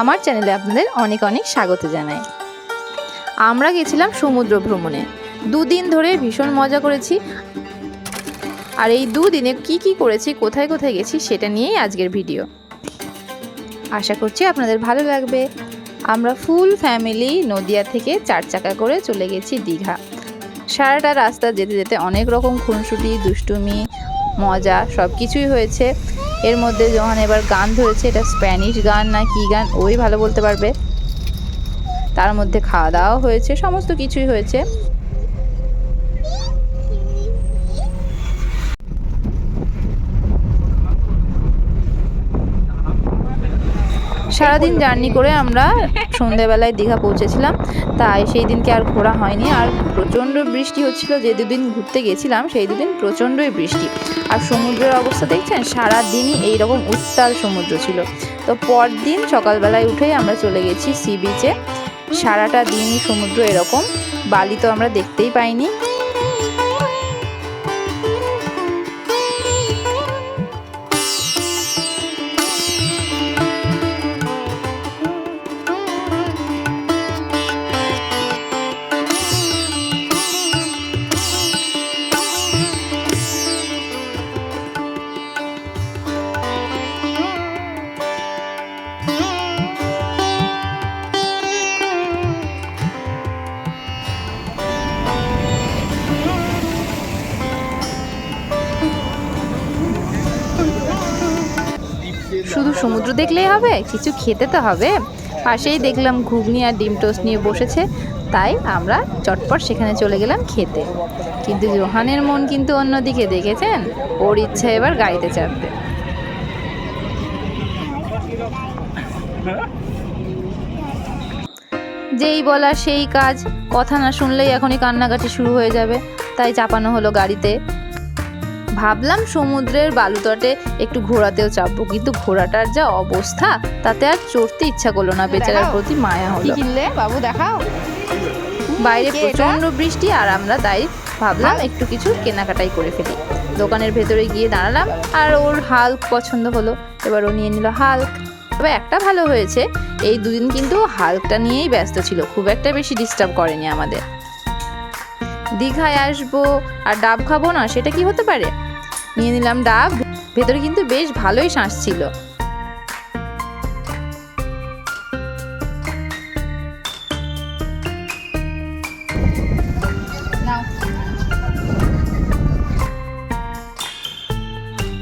আমার চ্যানেলে আপনাদের অনেক অনেক স্বাগত জানাই। আমরা গেছিলাম সমুদ্র ভ্রমণে। দুদিন ধরে ভীষণ মজা করেছি। আর এই দুদিনে কি কি করেছি, কোথায় কোথায় গেছি সেটা নিয়েই আজকের ভিডিও। আশা করছি আপনাদের ভালো লাগবে। আমরা ফুল ফ্যামিলি নদিয়া থেকে চার চাকা করে চলে গেছি দীঘা। সারাটা রাস্তা যেতে যেতে অনেক রকম খুনসুটি, দুষ্টুমি, মজা সব কিছুই হয়েছে। এর মধ্যে যখন এবার গান ধরেছে, এটা স্প্যানিশ গান না কী গান, ওই ভালো বলতে পারবে। তার মধ্যে খাওয়া দাওয়া হয়েছে, সমস্ত কিছুই হয়েছে। সারাদিন জার্নি করে আমরা সন্ধেবেলায় দীঘা পৌঁছেছিলাম। তাই সেই দিনকে আর ঘোরা হয়নি। আর প্রচণ্ড বৃষ্টি হচ্ছিল। যে দুদিন ঘুরতে গেছিলাম সেই দুদিন প্রচণ্ডই বৃষ্টি। আর সমুদ্রের অবস্থা দেখছেন? সারা দিনই এইরকম উত্তাল সমুদ্র ছিল। তো পরদিন সকালবেলায় উঠেই আমরা চলে গেছি সি বিচে। সারাটা দিনই সমুদ্র এরকম। বালি তো আমরা দেখতেই পাইনি। শুধু সমুদ্র দেখলেই হবে, কিছু খেতে তো হবে। পাশেই দেখলাম ঘুগনি আর ডিম টোস্ট নিয়ে বসেছে, তাই আমরা চটপট সেখানে চলে গেলাম খেতে। কিন্তু জোহানের মন কিন্তু অন্যদিকে, দেখেছেন? ওর ইচ্ছা এবার গাড়িতে চাপবে। যেই বলা সেই কাজ, কথা না শুনলেই এখনই কান্নাকাটি শুরু হয়ে যাবে। তাই চাপানো হলো গাড়িতে। ভাবলাম সমুদ্রের বালুতটে একটু ঘোরাতেও চাপবো কিন্তু ঘোড়াটার যা অবস্থা তাতে আর চড়তে ইচ্ছা করল না বেচারার প্রতি মায়া হলো। কিনলে? বাবু দেখাও। বাইরে? প্রচণ্ড বৃষ্টি আর আমরা তাই ভাবলাম একটু কিছু কেনাকাটাই করে ফেলি। দোকানের ভেতরে গিয়ে দাঁড়ালাম আর ওর হাল্ক পছন্দ হলো। এবার ও নিয়ে নিল হাল্ক। তবে একটা ভালো হয়েছে এই দুদিন কিন্তু হাল্কটা নিয়েই ব্যস্ত ছিল খুব একটা বেশি ডিস্টার্ব করেনি আমাদের। দীঘায় আসব আর ডাব খাব না সেটা কি হতে পারে? নিয়ে নিলাম ডাব। ভেতরে কিন্তু বেশ ভালোই শ্বাস ছিল।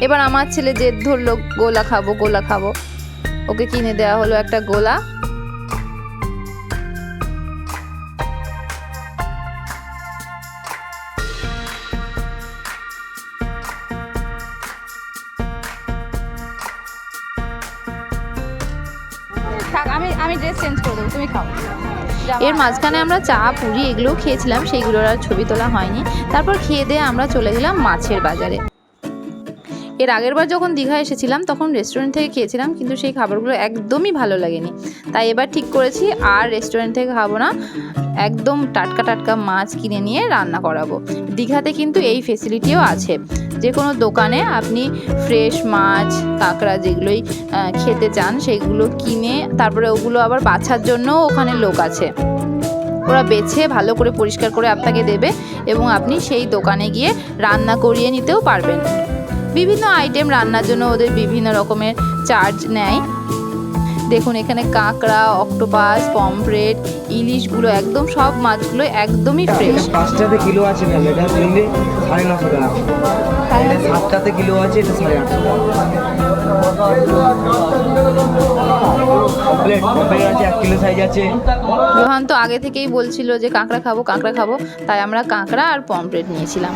এবার আমার ছেলে জেদ ধরলো, গোলা খাব গোলা খাব। ওকে কিনে দেওয়া হলো একটা গোলা। আমি ড্রেস চেঞ্জ করে দেবো, তুমি খাও। এর মাঝখানে আমরা চা, পুরি এগুলোও খেয়েছিলাম, সেইগুলোর আর ছবি তোলা হয়নি। তারপর খেয়ে দিয়ে আমরা চলে গেলাম মাছের বাজারে। এর আগের বার যখন দীঘা এসেছিলাম, তখন রেস্টুরেন্ট থেকে খেয়েছিলাম, কিন্তু সেই খাবারগুলো একদমই ভালো লাগেনি। তাই এবার ঠিক করেছি, আর রেস্টুরেন্ট থেকে খাব না। একদম টাটকা টাটকা মাছ কিনে নিয়ে রান্না করাবো। দীঘাতে কিন্তু এই ফেসিলিটিও আছে। যে কোনো দোকানে আপনি ফ্রেশ মাছ, কাঁকড়া যেগুলোই খেতে চান, সেগুলো কিনে তারপরে ওগুলো আবার বাছার জন্য ওখানে লোক আছে। ওরা বেছে ভালো করে পরিষ্কার করে আপনাকে দেবে এবং আপনি সেই দোকানে গিয়ে রান্না করিয়ে নিতেও পারবেন। বিভিন্ন আইটেম রান্নার জন্য ওদের বিভিন্ন রকমের চার্জ নেয়। দেখুন এখানে কাঁকড়া অক্টোপাস পমফ্রেট ইলিশগুলো একদম সব মাছগুলো একদমই ফ্রেশ পাঁচটাতে কিলো আছে ম্যাম এটা কিনলে সাড়ে নশো টাকা। এটা সাতটাতে কিলো আছে এটা সাড়ে আটশো রোহান তো আগে থেকেই বলছিল যে কাঁকড়া খাব কাঁকড়া খাব তাই আমরা কাঁকড়া আর পমফ্রেট নিয়েছিলাম।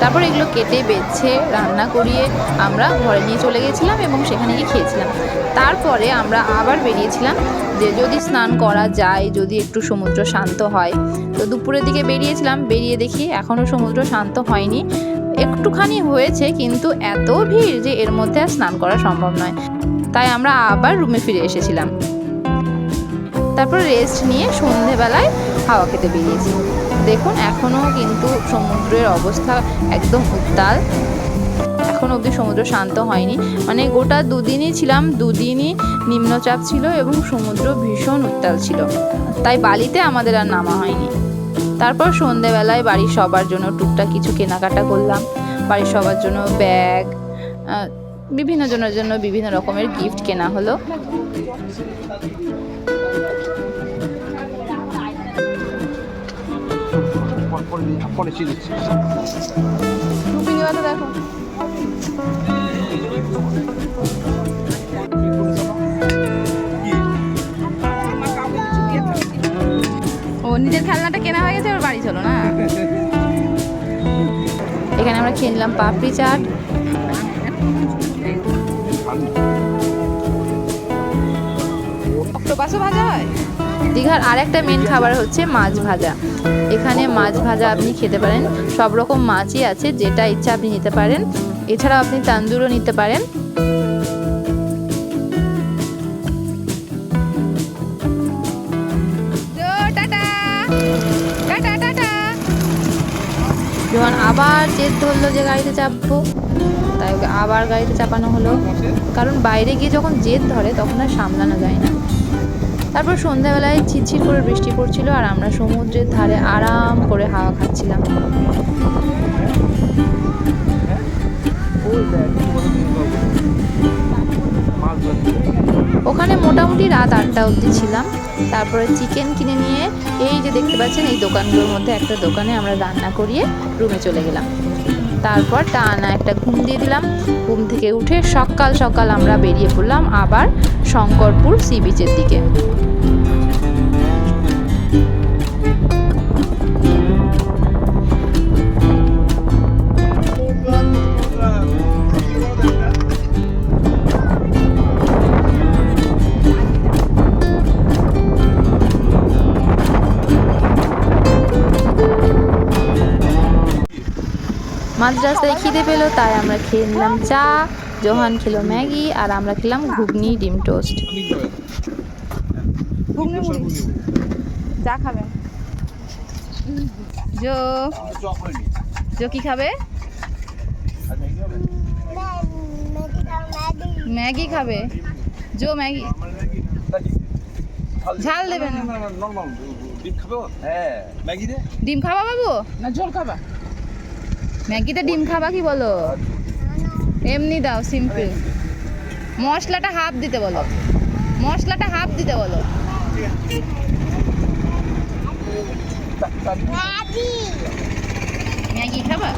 তারপর এগুলো কেটে, বেছে, রান্না করিয়ে আমরা ঘরে নিয়ে চলে গেছিলাম এবং সেখানে গিয়ে খেয়েছিলাম। তারপরে আমরা আবার বেরিয়েছিলাম যে যদি স্নান করা যায়, যদি একটু সমুদ্র শান্ত হয়, তো দুপুরের দিকে বেরিয়েছিলাম। বেরিয়ে দেখি এখনও সমুদ্র শান্ত হয়নি। একটুখানি হয়েছে কিন্তু এত ভিড় যে এর মধ্যে আর স্নান করা সম্ভব নয়। তাই আমরা আবার রুমে ফিরে এসেছিলাম। তারপর রেস্ট নিয়ে সন্ধেবেলায় হাওয়া খেতে বেরিয়েছি। দেখুন, এখনও কিন্তু সমুদ্রের অবস্থা একদম উত্তাল। এখন অবধি সমুদ্র শান্ত হয়নি। মানে গোটা দুদিনই ছিলাম, দুদিনই নিম্নচাপ ছিল এবং সমুদ্র ভীষণ উত্তাল ছিল। তাই বালিতে আমাদের আর নামা হয়নি। তারপর সন্ধেবেলায় বাড়ির সবার জন্য টুকটাক কিছু কেনাকাটা করলাম। বাড়ির সবার জন্য ব্যাগ বিভিন্ন জনের জন্য বিভিন্ন রকমের গিফট কেনা হলো। টুপি নেওয়া তো দেখো। ও, নিজের খেলনাটা কেনা হয়ে গেছে, এবার বাড়ি চলো না? এখানে আমরা খেয়ে নিলাম পাপড়ি চাট। অক্টোপাসও ভাজা হয়? দীঘার আর একটা মেন খাবার হচ্ছে মাছ ভাজা। এখানে মাছ ভাজা আপনি খেতে পারেন সব রকম মাছই আছে যেটা ইচ্ছা আপনি নিতে পারেন। এছাড়াও আপনি তান্দুরও নিতে পারেন। যখন আবার জেদ ধরলো যে গাড়িতে চাপবো তাই ওকে আবার গাড়িতে চাপানো হলো। কারণ বাইরে গিয়ে যখন জেদ ধরে তখন আর সামলানো যায় না। তারপর সন্ধ্যাবেলায় ঝিরঝির করে বৃষ্টি পড়ছিল আর আমরা সমুদ্রের ধারে আরাম করে হাওয়া খাচ্ছিলাম। ওখানে মোটামুটি রাত আটটা অবধি ছিলাম। তারপরে চিকেন কিনে নিয়ে এই যে দেখতে পাচ্ছেন, এই দোকানগুলোর মধ্যে একটা দোকানে আমরা রান্না করিয়ে রুমে চলে গেলাম। তারপর টানা একটা ঘুম দিয়ে দিলাম। ঘুম থেকে উঠে সকাল সকাল আমরা বেরিয়ে পড়লাম আবার শঙ্করপুর সি বিচের দিকে। মাঝ রাস্তায় খিদে পেল তাই আমরা খেয়ে নিলাম চা জোহান খেলো ম্যাগি আর আমরা খেলাম ঘুগনি ডিম টোস্ট। যা খাবে? জো জো কি খাবে? ম্যাগি খাবে। জো ম্যাগি। ঝাল দেবে না। হ্যাঁ ম্যাগি দে ডিম খাবা বাবু? না জল খাবা। ম্যাগিতে ডিম খাবা কি বলো? এমনি দাও সিম্পল মশলাটা হাফ দিতে বলো। মশলাটা হাফ দিতে বলো। ম্যাগি খাবা?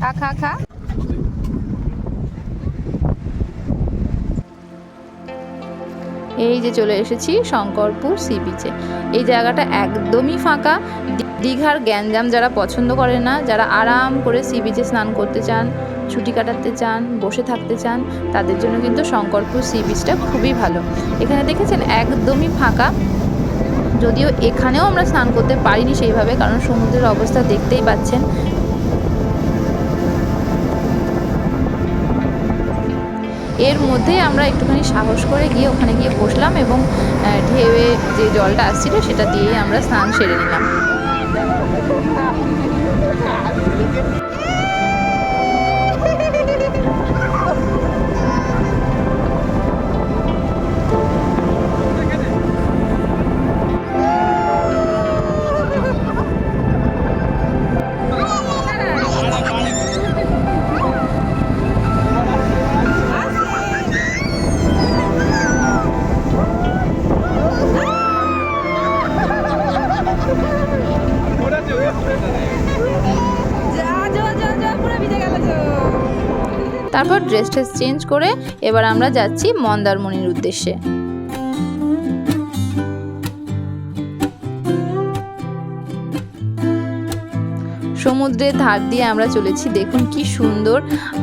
খা খা খা। এই যে চলে এসেছি শঙ্করপুর সি বিচে এই জায়গাটা একদমই ফাঁকা। দীঘার গ্যাঞ্জাম যারা পছন্দ করে না, যারা আরাম করে সি বিচে স্নান করতে চান, ছুটি কাটাতে চান, বসে থাকতে চান, তাদের জন্য কিন্তু শঙ্করপুর সি বিচটা খুবই ভালো। এখানে দেখেছেন একদমই ফাঁকা। যদিও এখানেও আমরা স্নান করতে পারিনি সেইভাবে, কারণ সমুদ্রের অবস্থা দেখতেই পাচ্ছেন। এর মধ্যে আমরা একটুখানি সাহস করে গিয়ে ওখানে গিয়ে বসলাম এবং ঢেউয়ে যে জলটা আসছিল সেটা দিয়ে আমরা স্নান সেরে নিলাম। তারপর ড্রেস ট্রেস চেঞ্জ করে এবার আমরা যাচ্ছি মন্দারমণির উদ্দেশ্যে। সমুদ্রের ধার দিয়ে আমরা চলেছি, দেখুন কি সুন্দর।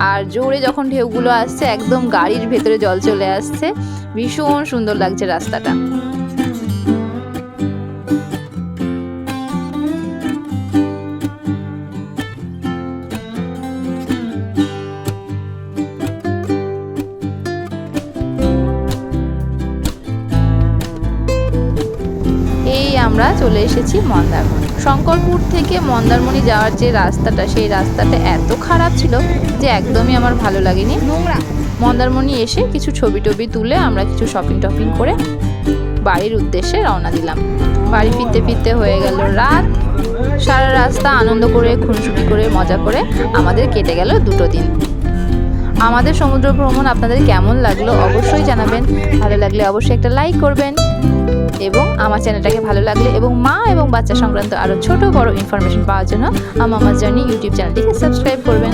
আর জোরে যখন ঢেউগুলো আসছে, একদম গাড়ির ভেতরে জল চলে আসছে। ভীষণ সুন্দর লাগছে রাস্তাটা। আমরা চলে এসেছি মন্দারমণি। শঙ্করপুর থেকে মন্দারমণি যাওয়ার যে রাস্তাটা সেই রাস্তাটা এত খারাপ ছিল যে একদমই আমার ভালো লাগেনি। নোংরা। মন্দারমণি এসে কিছু ছবি টবি তুলে আমরা কিছু শপিং টপিং করে বাড়ির উদ্দেশ্যে রওনা দিলাম। বাড়ি ফিরতে ফিরতে হয়ে গেল রাত। সারা রাস্তা আনন্দ করে খুনসুটি করে মজা করে আমাদের কেটে গেল দুটো দিন। আমাদের সমুদ্র ভ্রমণ আপনাদের কেমন লাগল অবশ্যই জানাবেন। ভালো লাগলে অবশ্যই একটা লাইক করবেন এবং আমার চ্যানেলটাকে ভালো লাগলে এবং মা এবং বাচ্চা সংক্রান্ত আরও ছোট বড় ইনফরমেশন পাওয়ার জন্য আমার জার্নি ইউটিউব চ্যানেলটিকে সাবস্ক্রাইব করবেন।